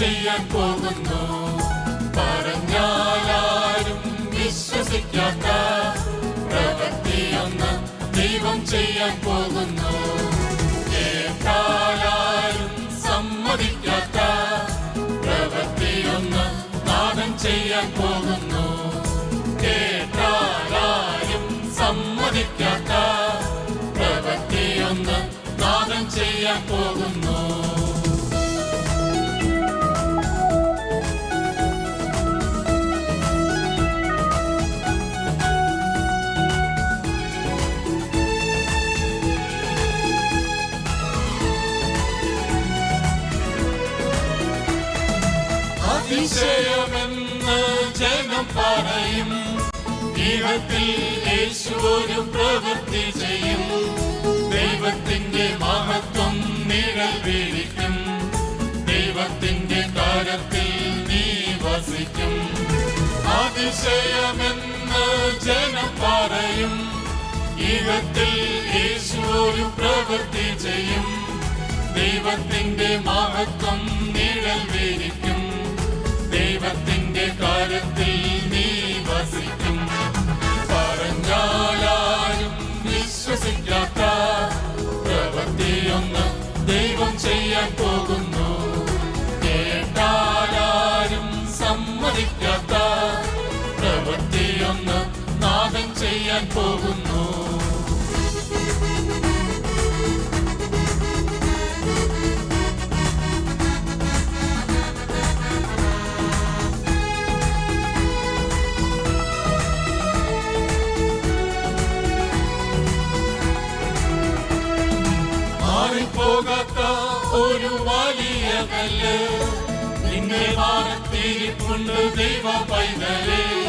ചെയ്യാൻ പോകുന്നു. പറഞ്ഞാലും വിശ്വസിക്കാത്ത പ്രവൃത്തിയൊന്ന് ദൈവം ചെയ്യാൻ പോകുന്നു. കേട്ടാലും സമ്മതിക്കാത്ത പ്രവൃത്തിയൊന്ന് നാദം ചെയ്യാൻ പോകുന്നു. കേട്ടാലും സമ്മതിക്കാത്ത പ്രവൃത്തിയൊന്ന് നാദം ചെയ്യാൻ പോകുന്നു. അതിശയമെന്ന് ജനം പറയും. ദൈവത്തിൽ യേശു ഒരു പ്രവൃത്തി ചെയ്യും. ദൈവത്തിന്റെ മഹത്വം നിഴൽ വീഴിക്കും ദൈവത്തിന്റെ കാര്യത്തിൽ നീ വസിക്കും. അതിശയമെന്ന് ജനം പറയും. ദൈവത്തിൽ യേശു ഒരു പ്രവൃത്തി ചെയ്യും. ദൈവത്തിന്റെ മഹത്വം നിഴൽ വീഴിക്കും നാദം ചെയ്യാൻ പോകുന്നു. പോകാത്ത ഒരു വലിയ കല്ല് നിന്നെ മാറത്തിരിപ്പുണ്ട് ദൈവ പൈതലേ.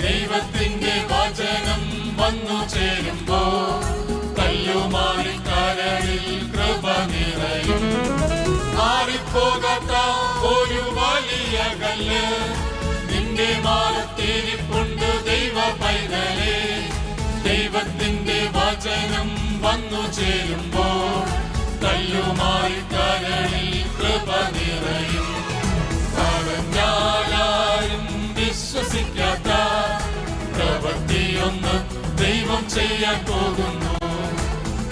ദൈവത്തിന്റെ വചനം വന്നു ചേരുമ്പോ ചെയ്യാൻ പോകുന്നു.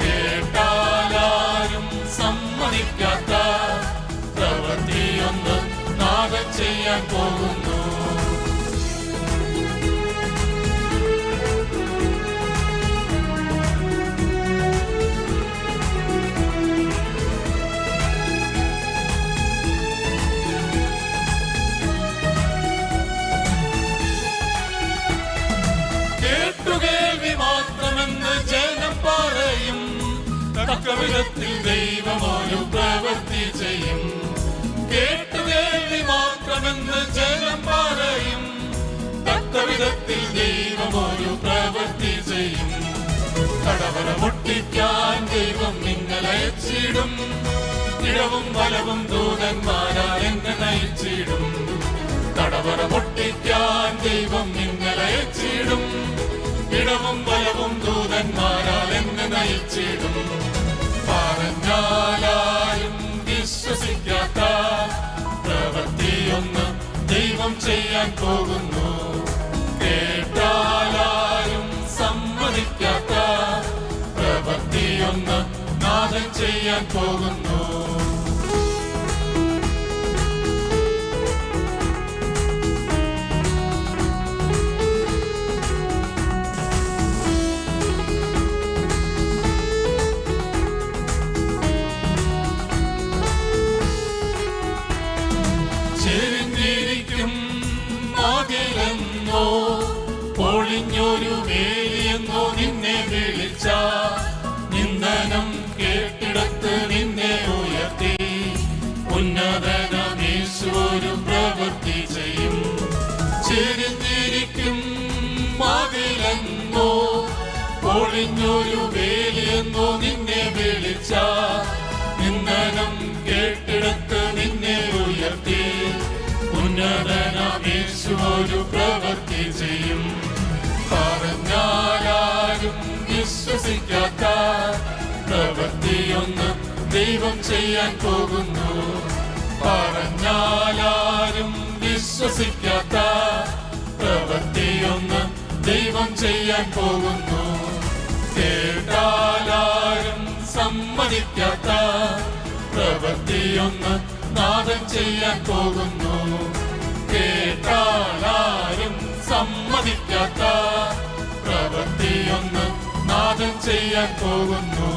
കേട്ടാലും സമ്മതിക്കാത്ത പ്രവൃത്തിയൊന്ന് നാഗം ചെയ്യാൻ പോകുന്നു. തക്കവിധത്തിൽ ദൈവം ചെയ്യാൻ പോകുന്നു. കേട്ടാലും സമ്മതിക്കാത്ത പ്രവൃത്തിയൊന്ന് നാദം ചെയ്യാൻ പോകുന്നു. ചെരിഞ്ഞിരിക്കും ഒളിഞ്ഞൊരു വേലിയെന്നു നിന്നെ വിളിച്ച നിന്ദനം കേട്ടെടുത്ത് നിന്നെ ഉയർത്തി. ഉന്നതനമേശു ഒരു പ്രവൃത്തി ചെയ്യും. പറഞ്ഞാലും വിശ്വസിക്കാത്ത പ്രവൃത്തിയൊന്ന് ദൈവം ചെയ്യാൻ പോകുന്നു. പറഞ്ഞാലും വിശ്വസിക്കാത്ത പ്രവൃത്തിയൊന്ന് ദൈവം ചെയ്യാൻ പോകുന്നു. കേട്ടാലാരും സമ്മതിക്കാത്ത പ്രവൃത്തിയൊന്ന് നാദം ചെയ്യാൻ പോകുന്നു. കേട്ടാലാരും സമ്മതിക്കാത്ത പ്രവൃത്തിയൊന്ന് നാദം ചെയ്യാൻ പോകുന്നു.